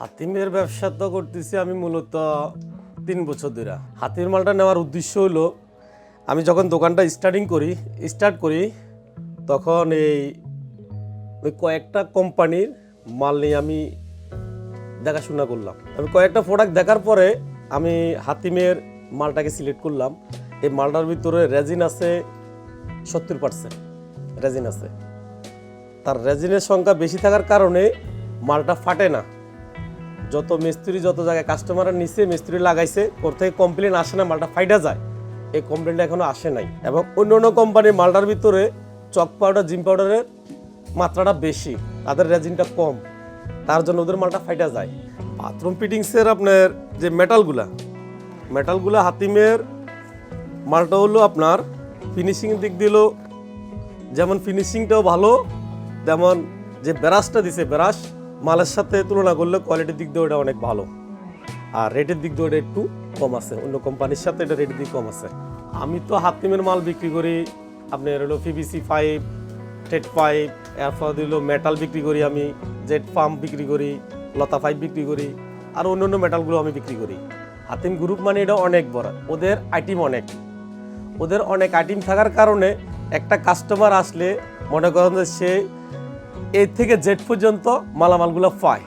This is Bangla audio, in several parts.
হাতিমের ব্যবসা তো করতেছি আমি মূলত তিন বছর ধরে। হাতির মালটা নেওয়ার উদ্দেশ্য হলো আমি যখন দোকানটা স্টার্টিং করি স্টার্ট করি, তখন এই ওই কয়েকটা কোম্পানির মাল নিয়ে আমি দেখাশোনা করলাম। আমি কয়েকটা প্রোডাক্ট দেখার পরে আমি হাতিমের মালটাকে সিলেক্ট করলাম। এই মালটার ভিতরে রেজিন আছে সত্তর পার্সেন্ট রেজিন আছে। তার রেজিনের সংখ্যা বেশি থাকার কারণে মালটা ফাটে না। যত মিস্ত্রি, যত জায়গায় কাস্টমারের নিচে মিস্ত্রি লাগাইছে, ওর থেকে কমপ্লেন আসে না, মালটা ফাইটা যায়। এই কমপ্লেনটা এখনও আসে নাই। এবং অন্য অন্য কোম্পানির মালটার ভিতরে চক পাউডার জিম পাউডারের মাত্রাটা বেশি, তাদের রেজিনটা কম। তার জন্য ওদের মালটা ফাইটা যায়। বাথরুম ফিটিংসের আপনার যে মেটালগুলা মেটালগুলা হাতিমের মালটা হলো আপনার ফিনিশিং দিক দিল যেমন ফিনিশিংটাও ভালো তেমন যে ব্রাশটা দিছে, ব্রাশ মালের সাথে তুলনা করলে কোয়ালিটির দিক দিয়ে ওটা অনেক ভালো। আর রেটের দিক দিয়ে ওটা একটু কম আছে। অন্য কোম্পানির সাথে এটা রেটের দিক কম আছে। আমি তো হাতিমের মাল বিক্রি করি। আপনার হলো পিভিসি পাইপ টেট পাইপ এরপর দিল মেটাল বিক্রি করি আমি জেট পাম্প বিক্রি করি, লতা পাইপ বিক্রি করি, আর অন্য অন্য মেটালগুলো আমি বিক্রি করি। হাতিম গ্রুপ মানে এটা অনেক বড়। ওদের আইটেম অনেক। ওদের অনেক আইটেম থাকার কারণে একটা কাস্টমার আসলে মনে করেন যে সে এর থেকে জেড পর্যন্ত মালামালগুলো পায়।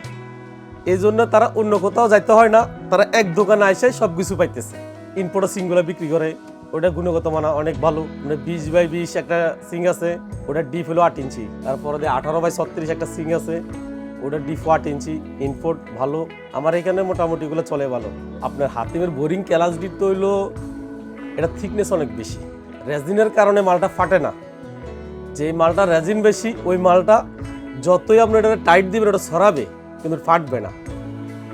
এই জন্য তারা অন্য কোথাও যাইতে হয় না, তারা এক দোকানে এসে সব কিছু পাইতেছে ইনপোর্ট সিংগুলো বিক্রি করে, ওটা গুণগত মানা অনেক ভালো মানে বিশ বাই বিশ একটা সিং আছে, ওটা ডিপ হলো আট ইঞ্চি, তারপরে আঠারো বাই ছত্রিশ একটা সিং আছে, ওটা ডিপ আট ইঞ্চি ইনপোর্ট ভালো, আমার এখানে মোটামুটি এগুলো চলে ভালো। আপনার হাতিমের বোরিং ক্যালাস ডিপ তো হইল, এটা থিকনেস অনেক বেশি। রেজিনের কারণে মালটা ফাটে না। যে মালটা রেজিন বেশি, ওই মালটা যতই আপনি এটা টাইট দিবেন ওটা সরাবে, কিন্তু ফাটবে না।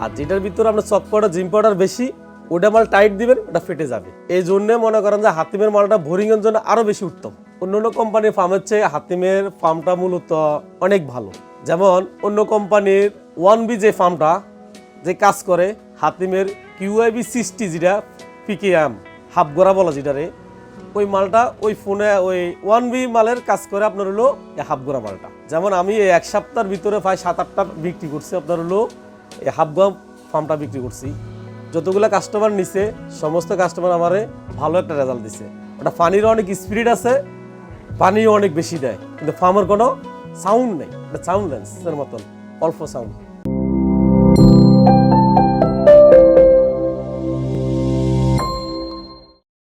আর যেটার ভিতরে আপনার চক পাউডার জিম পাউডার বেশি, ওটা মাল টাইট দিবেন, ওটা ফেটে যাবে। এই জন্য মনে করেন যে হাতিমের মালটা বোরিংয়ের জন্য আরও বেশি উত্তম। অন্য অন্য কোম্পানির ফার্মের চেয়ে হাতিমের ফার্মটা মূলত অনেক ভালো। যেমন অন্য কোম্পানির ওয়ান বি যে ফার্মটা যে কাজ করে, হাতিমের কিউআইবি সিক্সটি যেটা পিকেএম হাফ গোড়া বলা যেটারে ওই মালটা ওই ফোনে, ওই ওয়ান বি মালের কাজ করে আপনার হলো এই হাফ গোড়া মালটা। যেমন আমি এক সপ্তাহের ভিতরে প্রায় সাত আটটা বিক্রি করছি, আপনার হলো এই হাফ গোড়া ফার্মটা বিক্রি করছি। যতগুলো কাস্টমার নিছে, সমস্ত কাস্টমার আমারে ভালো একটা রেজাল্ট দিছে। ওটা পানির অনেক স্পিরিট আছে, পানিও অনেক বেশি দেয়। কিন্তু ফার্মের কোনো সাউন্ড নেই সাউন্ড লেন্সের মতন, অল্প সাউন্ড